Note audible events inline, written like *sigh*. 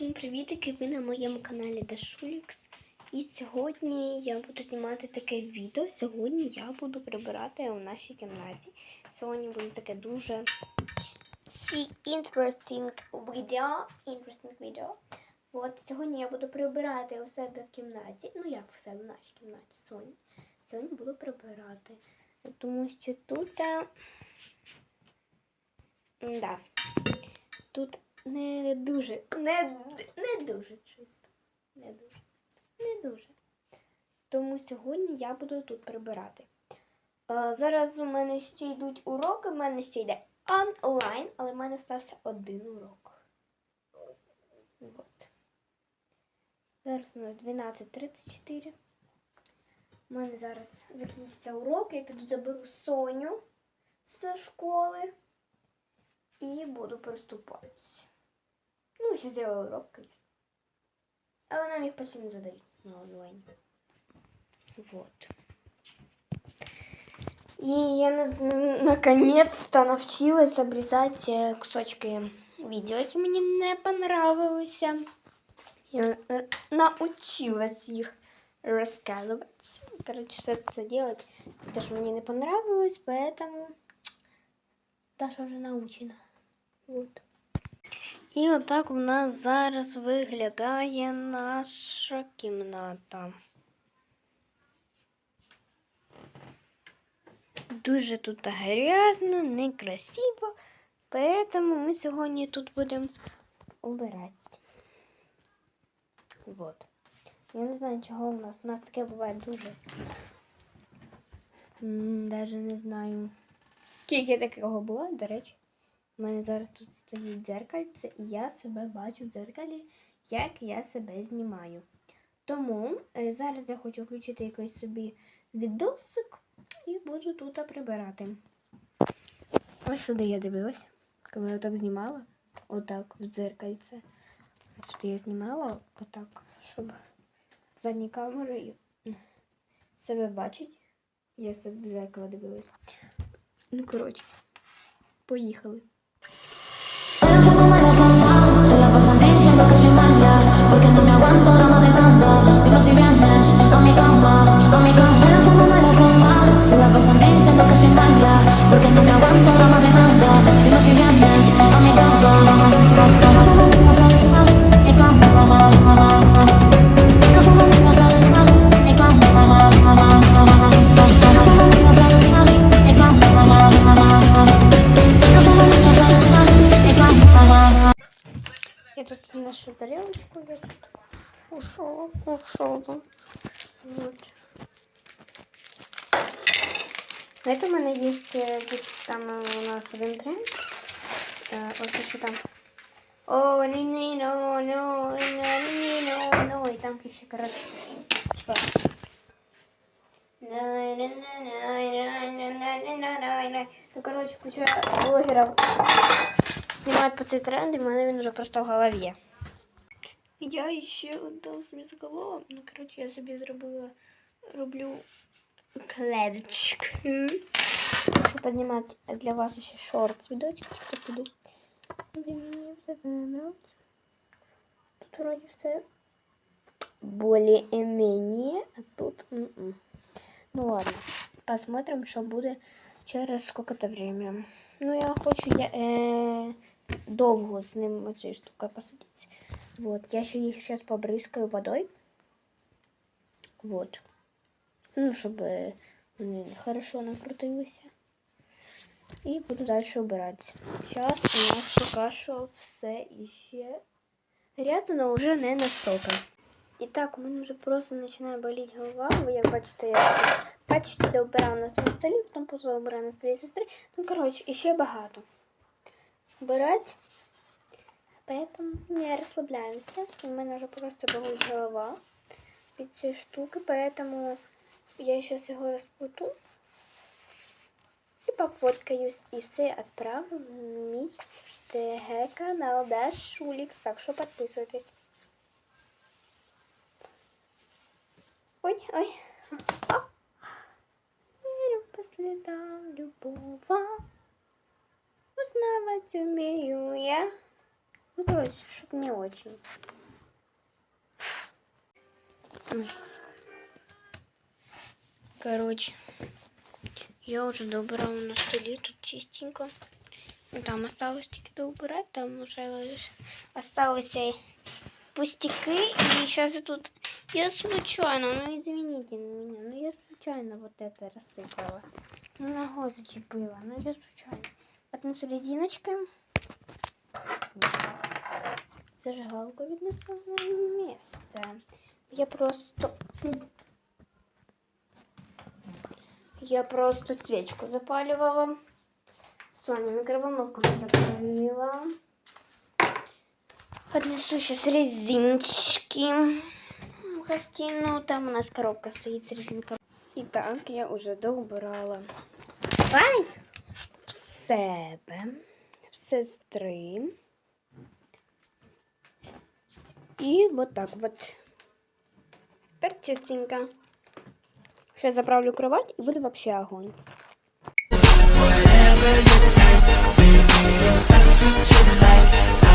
Всім привітики! Ви на моєму каналі Дашулікс. І сьогодні я буду знімати таке відео. Сьогодні я буду прибирати у нашій кімнаті. Сьогодні буде таке дуже interesting відео. Interesting відео. От сьогодні я буду прибирати у себе в кімнаті. Ну як в себе в нашій кімнаті сьогодні. Сьогодні буду прибирати. Тому що тут. е, Да. Тут не дуже, не, не дуже чисто. Не дуже. Не дуже. Тому сьогодні я буду тут прибирати. Е, зараз у мене ще йдуть уроки, у мене ще йде онлайн, але в мене стався один урок. Вот. Зараз у нас 12.34. У мене зараз закінчиться урок, я піду заберу Соню з школи і буду приступатися. Ну, ще зробила урок, конечно. Але нам їх почти не задають на онлайн. Вот. И я на- наконец-то навчилась обрізати э, кусочки відео, які мені не понравилися. Я е, научилась їх розказувати. Короче, все це делать. Потому что мне не понравилось, поэтому *tsk* Даша вже научена. Вот. І отак у нас зараз виглядає наша кімната. Дуже тут грязно, некрасиво, поэтому ми сьогодні тут будемо убирати. Вот. Я не знаю, чого у нас. У нас таке буває дуже. Даже не знаю. Скільки такого було, до речі. У мене зараз тут стоїть дзеркальце, і я себе бачу в дзеркалі, як я себе знімаю. Тому е, зараз я хочу включити якийсь собі відосик і буду тут прибирати. Ось сюди я дивилася, коли я так знімала, отак в дзеркальце. Тут я знімала отак, щоб задні камери себе бачить. Я себе в зеркало дивилася. Ну, коротше, поїхали. Я тут нашу тарелочку, я тут ушел, ушел. Вот. На этом мене есть э, там у нас один тренд. Э, Вот еще там. О, не не но но не не но но и там еще, короче, типа. Ну, короче, куча блогеров снимают по цей тренд, и в мене він вже просто в голові. Я ще отдав собі заголовок, ну, коротше, я собі зробила, роблю клеточки. Хочу познімати для вас ще шорт відочки, хто піду. Блін, мені все це не нравится. Тут вроде все более-менее, а тут... м-м. Ну ладно, посмотрим, що буде через сколько-то время. Ну, я хочу я, е, довго з ним оцією штукою посидіти. Вот, я ще їх зараз побризкаю водою. Вот. Ну, щоб е, вони хорошо накрутилися. І буду далі обиратися. Зараз у нас поки що все іще грязно, але вже не настільки. І так, у мене вже просто починає боліти голова. Ви як бачите, я почти дообирала на своєму столі, потім обираю на столі сестри. Ну, коротше, іще багато. Убирать. Поэтому не расслабляемся. У меня уже просто болит голова від цієї штуки, поэтому я сейчас його розплету і пофоткаюсь, і все відправлю в мій ТГ канал Дашулікс, так що підписуйтесь. Ой, ой. петь умею я. Ну, короче, что-то не очень. Короче, я уже добрала на столе тут чистенько. Ну, там осталось таки доубирать, там уже осталось пустяки. И сейчас я тут... Я случайно, ну извините меня, но я случайно вот это рассыпала. Ногу зачепила, но я случайно. Отнесу резиночки. Зажигалку віднесу на місце. Я просто... Я просто свечку запаливала с вами микроволновку не. Отнесу сейчас резиночки в гостиную. Там у нас коробка стоит с резинками. Итак, я уже доубрала. Ай! себе, в сестри. І вот так вот. Тепер чистенько. Ще заправлю кровать і буде вообще огонь. Whatever your type, baby, that's what you like.